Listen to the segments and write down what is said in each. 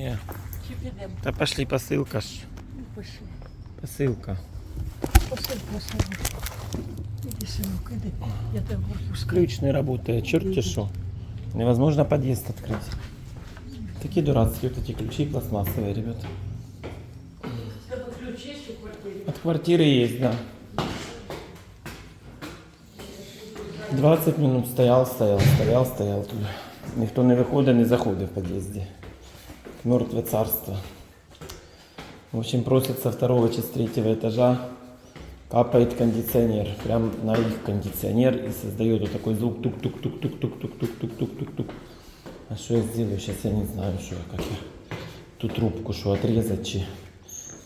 Ні. Чи підемо? Та пошли посилка ж. Ну, Пішли. Посилка. Посиль, посиль. Іди, синок, іди. Я тебе пропускаю. Ключ не работает, черти что. Невозможно подъезд открыть. Такие дурацкие вот эти ключи пластмассовые, ребята. Тебе ключ є у квартирі? От квартиры есть, да. 20 минут стоял, стоял, стоял, стоял тут. Никто не выходит, не заходит в подъезде. Мертвое царство. В общем, просят со второго с третьего этажа. Капает кондиционер. Прям на их кондиционер и создает вот такой звук тук-тук-тук-тук-тук-тук-тук-тук-тук-тук. А что я сделаю? Сейчас я не знаю, что я, как я ту трубку, что отрезать, чи,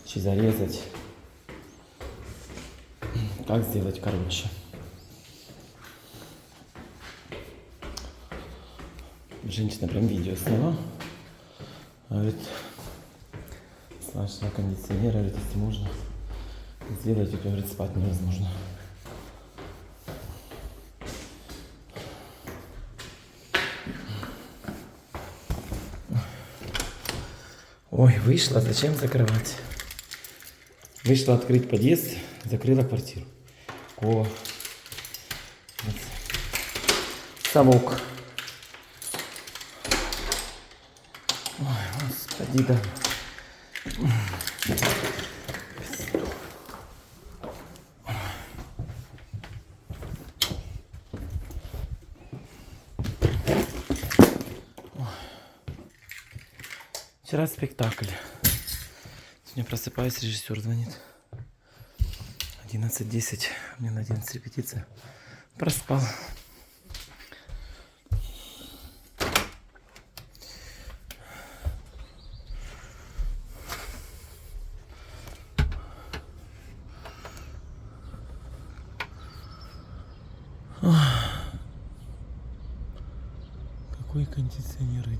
чи зарезать. Как сделать короче? Женщина прям видео сняла. Говорит, слышно кондиционер, говорит, если можно сделать, это, говорит, спать невозможно. Ой, вышла, зачем закрывать? Вышла открыть подъезд, закрыла квартиру. О, вот. совок. Ой, господи, да. Вчера спектакль. Сегодня просыпаюсь, режиссер звонит. 11.10. Мне на 11 репетиция. Проспал.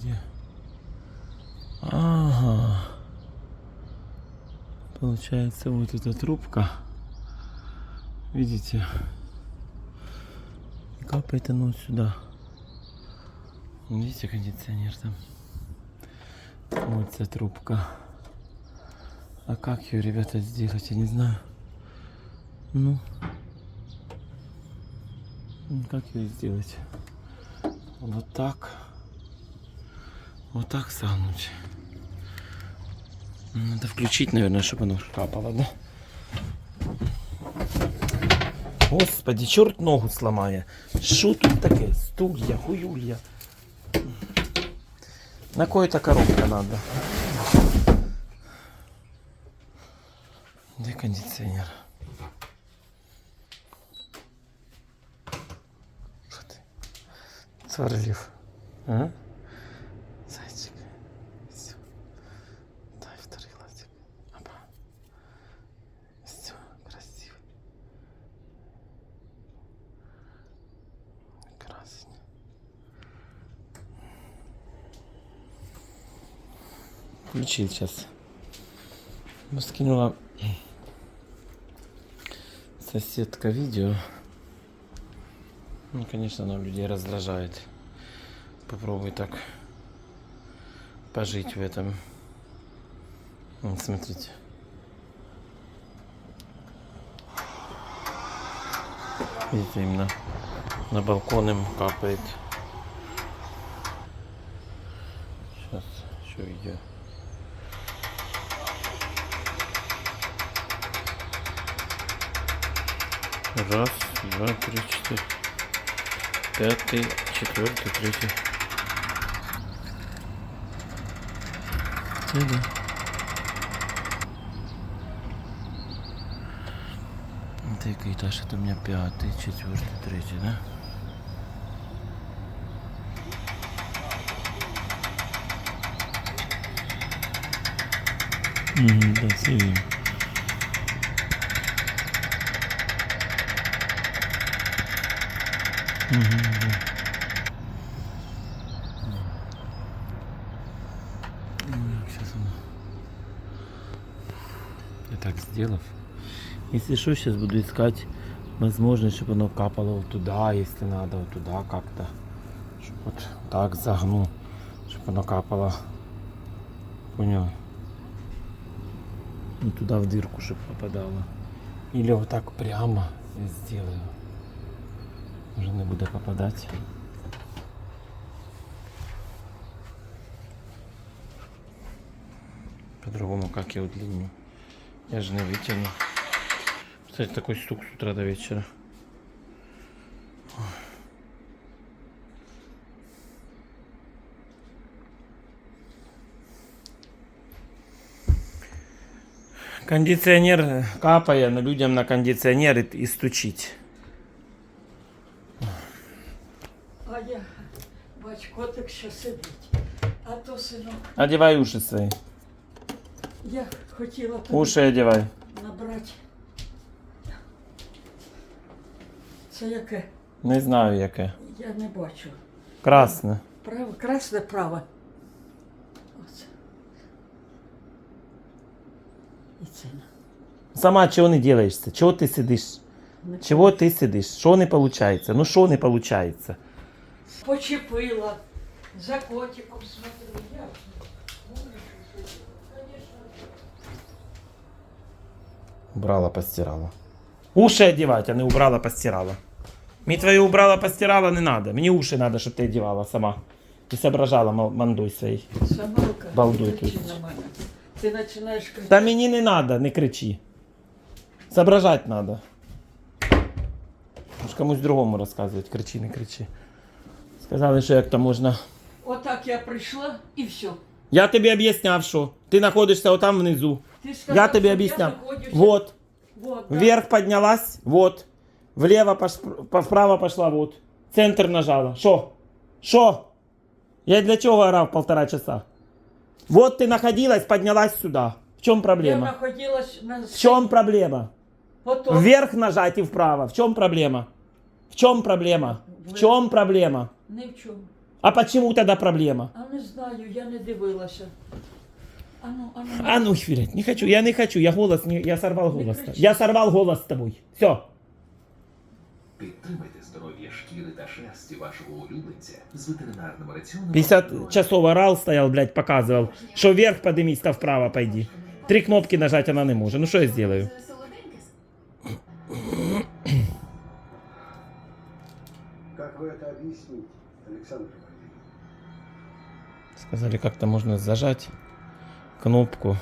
Где? Ага. Получается вот эта трубка. Видите? И Капает оно сюда. Видите кондиционер там? Вот эта трубка. А как ее, ребята, сделать, я не знаю. Ну, Как ее сделать? Вот так. Вот так согнуть. Надо включить, наверное, чтобы оно капало, да? Господи, черт ногу сломає. Що тут таке? Стулья, хуюлья. На кое-то коробка надо. Где кондиционер? Что ты? Сварлив. А? Включил сейчас. Ну, Скинула соседка видео. Ну, конечно, оно людей раздражает. Попробуй так пожить в этом. Вот, смотрите. Видите, именно на балкон им капает. Сейчас еще видео. Раз, два, три, четыре. Пятый, четвертый, третий. Это який этаж? Это у меня пятый, четвертый, третий, да? Угу, да, все видно. Угу, да. Я так сделав. Если что, сейчас буду искать возможность, чтобы оно капало вот туда, если надо, вот туда как-то. Чтоб вот так загну, чтобы оно капало понял. Не туда в дырку, чтобы попадало. Или вот так прямо сделаю Уже не буде попадать. По-другому как я удлиню. Я же не вытяну. Кстати, такой стук с утра до вечера. Кондиціонер капає, но людям на кондиціонер і, і стучить. А я, бач, котик ще сидить. А то, синок, Одівай уші свої. я хотіла тобі Уші одівай. набрати. Це яке? Не знаю яке. Я не бачу. Красне. Право, красне право. Оце. І це. Сама чого не делаєшся? Чого ти сидиш? Не Чого ти сидиш? Що не виходить? Ну що не виходить? Почепила. За котиком смотрю. Я. Убрала, постирала. Уши одевать, а не убрала, постирала. Мне твои убрала, постирала не надо. Мне уши надо, чтобы ты одевала сама. И соображала мал- мандой своей. Самалка, Балдуй кричи тут. на мене. Ти починаєш кричати. Да мені не надо, не кричи. Соображать надо. Може комусь другому розказувати, кричи, не кричи. Сказали, що як то можна. Отак я прийшла і все. Я тобі об'ясняв, що ти знаходишся отам внизу. Ти сказав, Я тобі що об'ясняв. знаходжуся- Вот. Вот, да. Вверх поднялась, вот. Влево пош- по- вправо пошла, вот. Центр нажала. Що? Що? Я для чого орав полтора часа? Вот ти находилась, поднялась сюда. В чем Я проблема? знаходилась на В чем проблема? Потом. Вверх нажать и вправо. В чем проблема? В чем проблема? В чем проблема? Не в чому. А почему тогда проблема? А не знаю, я не дивилася. А ну, а ну. А ну, блядь, не хочу, я не хочу, я голос, не, я сорвал голос. кричи. Я сорвал голос с тобой. Все. Підтримайте здоров'я шкіри та шерсті вашого улюбленця з ветеринарним раціоном. 50 часов орал, стоял, блядь, показывал, что вверх поднимись, то вправо пойди. Три кнопки нажать она не может. Ну что я сделаю? Вы это объясните, Александр Владимирович? Сказали, как-то можно зажать кнопку,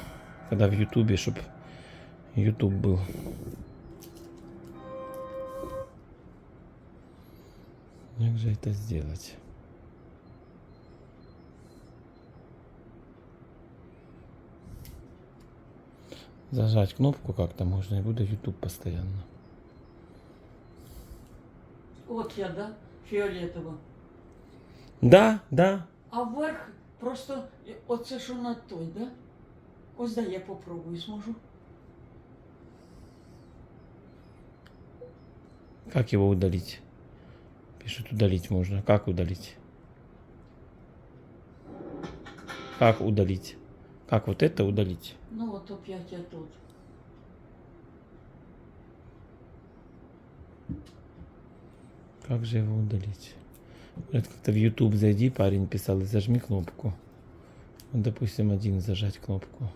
когда в Ютубе, чтобы Ютуб был. Как же это сделать? Зажать кнопку как-то можно и будет YouTube постоянно. От я, да? Фіолетово. Да, да. А вверх просто оце що на той, да? Ось да, я попробую, зможу. Как его удалить? Пишут, удалить можно. Как удалить? Как удалить? Как вот это удалить? Ну от опять я тут. Как же его удалить? Говорят, как-то в YouTube зайди, парень писал, и зажми кнопку. Вот, допустим, один зажать кнопку.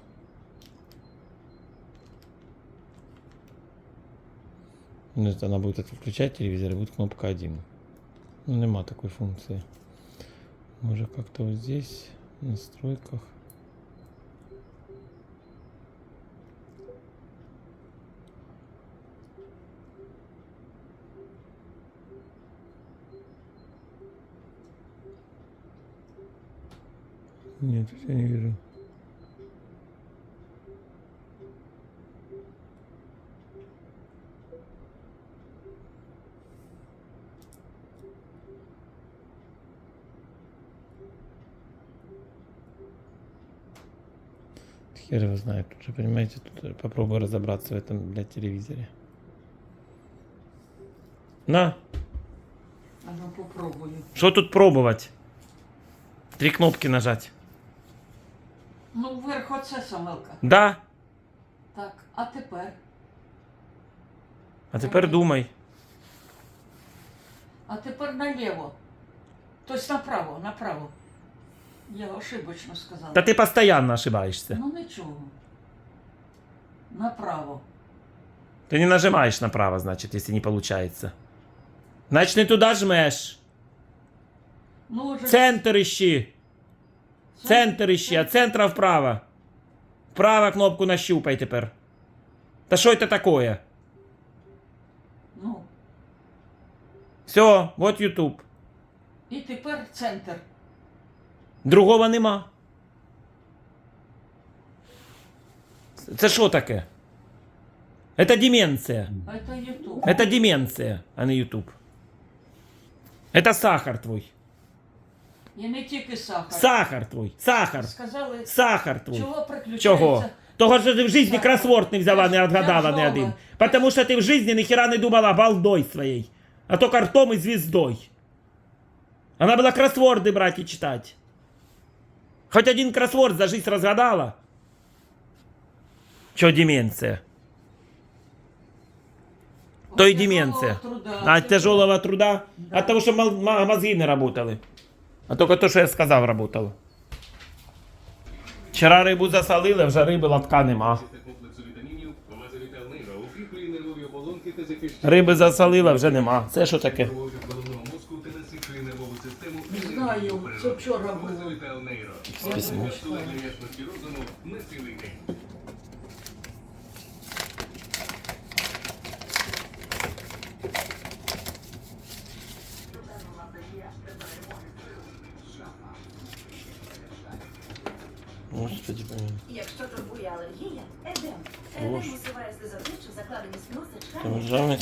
Ну, это она будет включать телевизор, и будет кнопка 1. Ну, нема такой функции. Может, как-то вот здесь, в настройках. Нет, я не вижу. Хер его знает. Тут же, понимаете, тут попробую разобраться в этом, для телевизоре. На, А ну попробую. что тут пробовать? Три кнопки нажать. Вверх оце самелка. Да. Так, а тепер? А тепер думай. А тепер наліво. Тобто направо, направо. Я ошибочно сказала. Та ти постійно ошибаєшся. Ну нічого. Направо. Ти не нажимаєш направо, значить, якщо не виходить. Значить, не туди жмеш. Ну, отже, Центр ищи. Центр ищи, а центра вправо. Вправо кнопку нащупай тепер. Та що це таке? Ну, Все, вот YouTube. і тепер центр. Другого нема. Це що таке? Это деменція. А це Ютуб. Это деменція, а не YouTube. Это сахар твой. І не тільки сахар. Сахар твой. Сахар. Сказали, Сахар твой. чого приключається. Чого? Того, що ти в житті Сахар. кросворд не взяла, не Я отгадала ж не дома. один. Потому що ти в житті ніхера не думала балдой своей, а только ртом и звездой. Она была кроссворды брать и читать. Хоть один кроссворд за жизнь разгадала. Чё деменция? То и От деменция. тяжелого труда. А от тяжелого труда? От того, что мол- ма- мозги не работали. А тільки те, що я сказав, работало. Вчора рибу засолили, вже риби лотка нема. Риби засолила, вже нема. Це що таке? Знаю, це вчора було. Письмо.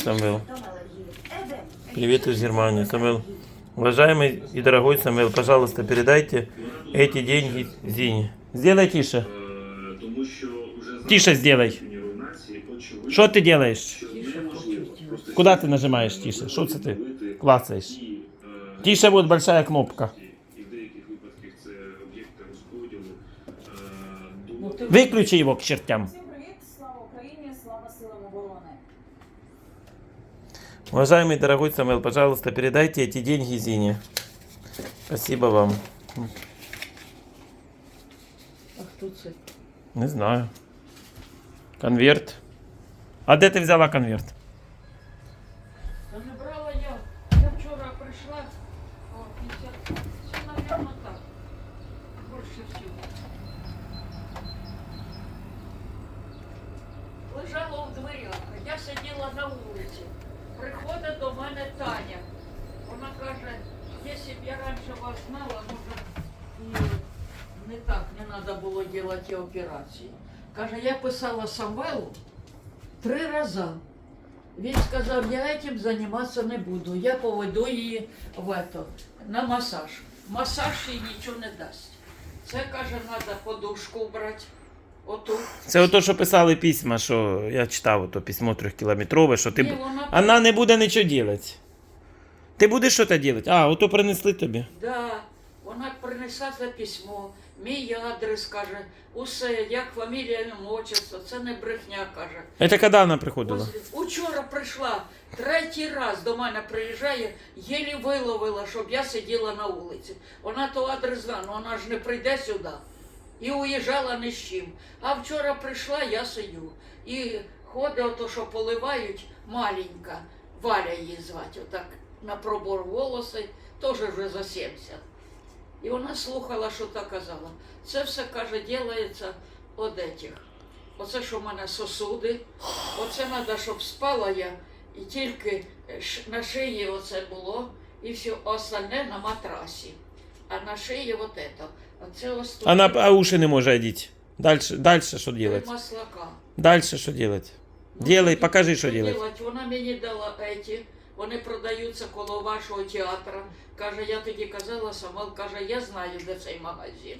Самвел. симптом алергії. Едем. Привет из Германии, Самвел. Уважаемый и дорогой Самвел, пожалуйста, передайте эти деньги Зине. Сделай тише. Е, Тому що вже Тише сделай. нації очевидно, Что ты делаешь? що неможливо просто Куда ты нажимаешь тише? Что это ты встановити клацаешь? ті, е, Тише, вот большая кнопка. і в деяких випадках це об'єкти розподілу е, Ну, до ти Выключи его к чертям. Уважаемый дорогой Самвел, пожалуйста, передайте эти деньги Зине. Спасибо вам. А хто це? Не знаю. Конверт. А де ти взяла конверт? Так не треба було робити операції. Каже, я писала Самвелу три рази. Він сказав, я этим займатися не буду. Я поведу її в это, на масаж. Масаж їй нічого не дасть. Це каже, треба подушку брати. Оту. Це ото, що писали письма, що я читав ото письмо трьохкілометрове, що ти. Ні, вона- Вона не буде нічого робити. Ти будеш щось робити? А, ото принесли тобі. Да, вона принесла це письмо, мій адрес каже, усе, як фамілія, отчество, це не брехня, каже. Це коли вона приходила? Ось Учора прийшла, третій раз до мене приїжджає, єлі виловила, щоб я сиділа на вулиці. Вона то адрес знає, але вона ж не прийде сюди. І уїжджала ні з чим. А вчора прийшла, я сидю. І ходить ото, що поливають, маленька, Валя її звати, отак на пробор волоси, теж вже за 70. І вона слухала, що та казала. Це все, каже, ділається от этих. Оце, що в мене сосуди, оце треба, щоб спала я, і тільки е, ш- на шиї оце було, і все остальне на матрасі. А на шиї от это. Оце ось тут А на а уші не може одіти. Дальше, дальше що три робити? маслака. Дальше що робити? Ну, Делай, що покажи, ді- що делать. делать? Вона мені дала еті, вони продаються коло вашого театру. Каже, я тоді казала, Самвел каже, я знаю, де цей магазин.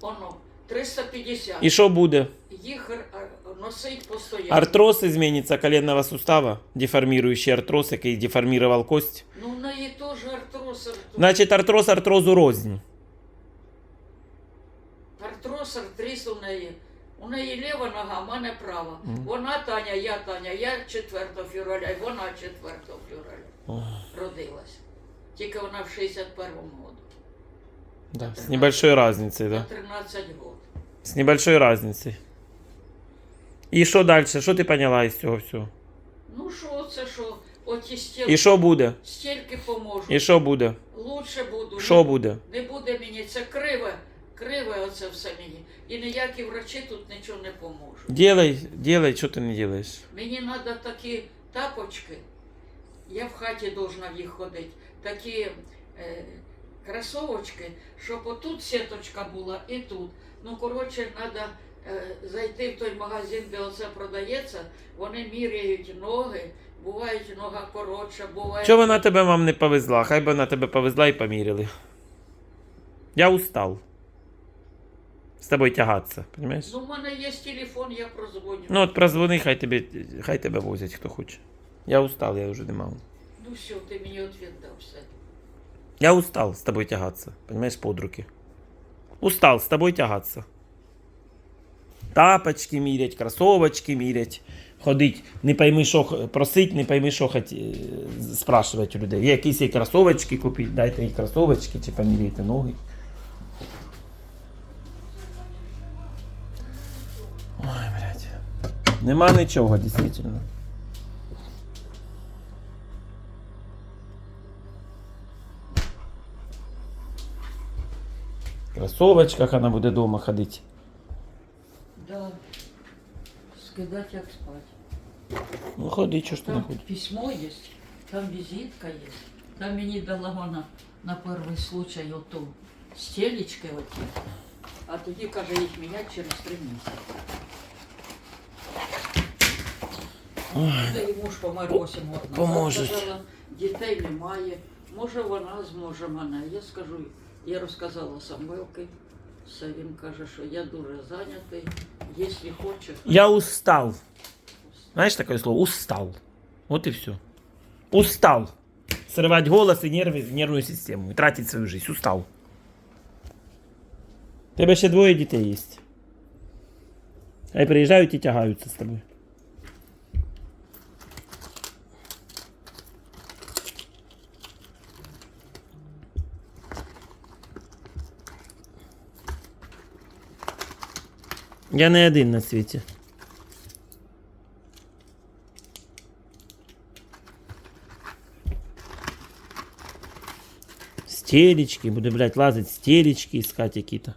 Воно 350. І що буде? Їх р- р- носить постійно. Артроз зміниться коленного сустава, деформирующий артроз, який деформував кость. Ну, в неї теж артроз. артроз. Значить, артроз артрозу рознь. Артроз, артрис у неї. Неї ліва нога, в мене права. Вона Таня, я Таня, я 4 февраля, і вона 4 февраля родилась. Тільки вона в 61-му году. Да. С небольшой разницей, На да. 13 год. С небольшой разницей. І що далі? Що ти поняла із цього всього? Ну що це що? Оті І стільки, що буде? стільки поможуть. І що буде? Лучше буду. Що буде? Не буде мені це криве, криве оце все мені. І ніякі врачі тут нічого не поможуть. Делай, делай, що ти не делаєш. Мені треба такі тапочки, я в хаті должна в їх ходити, такі е, кросовочки, щоб отут сіточка була і тут. Ну, коротше, треба е, зайти в той магазин, де оце продається, вони міряють ноги, бувають нога коротша, буває. Чого вона тебе вам не повезла? Хай би вона тебе повезла і поміряли. Я устал. З тобою тягатися, понимаєш? Ну, в мене є телефон, я прозвоню. Ну от прозвони, хай тебе, хай тебе возять, хто хоче. Я устал, я вже не можу. Ну все, ти мені відповідь дав все. Я устал с тобой тягаться, понимаешь, под руки. Устал с тобой тягаться. Тапочки мірять, кросовочки мірять, ходить, не пойми, що просить, не пойми, що хоч, е, спрашувати у людей. Якісь є кросовочки купіть, дайте їй кросовочки чи поміряйте ноги. Нема нічого, дійсно. В кроссовочках вона буде вдома ходити. Да. Скидать як спать. Ну ходи, чого ж ти не Там ходиш? письмо є, там візитка є. Там мені дала вона на перший случай оту стелечки оті. А тоді, каже, їх міняти через три місяці. Та й муж помер 8 років назад. Поможуть. Сказала, дітей немає. Може вона зможе мене. Я скажу, я розказала Самвелки. Все, він каже, що я дуже зайнятий. Якщо хоче, Я устал. Знаешь такое слово? Устал. Вот и все. Устал. Срывать голос и нервы, нервную систему. И тратить свою жизнь. Устал. У тебе ще двоє дітей є. Хай приїжджають і тягаються з тобою. Я не один на світі. Стелечки, буду, блядь, лазить стелечки искать какие-то.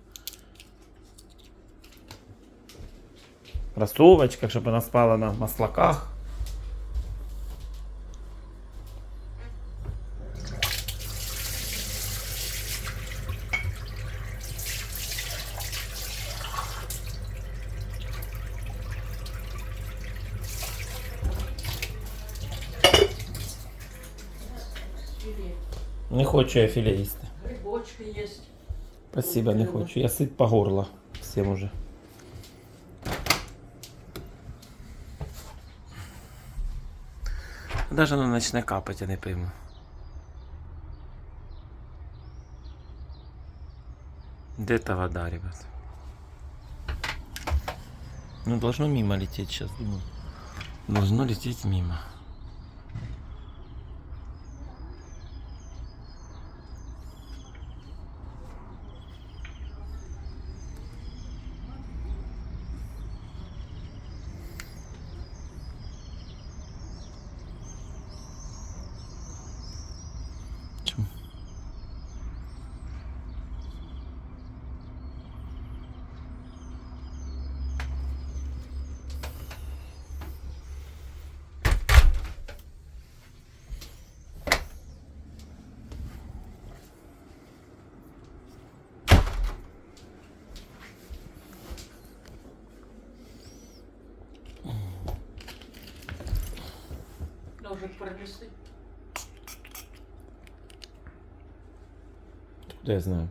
В кроссовочках, чтобы она спала на маслаках. Я филе їсти. грибочки є. Спасибо, не хочу. Я сыт по горло всем уже. Даже оно начне капать, я не пойму. Где та вода, ребят? Ну, должно мимо лететь сейчас, думаю. Должно лететь мимо. Ножик принести. Откуда я знаю?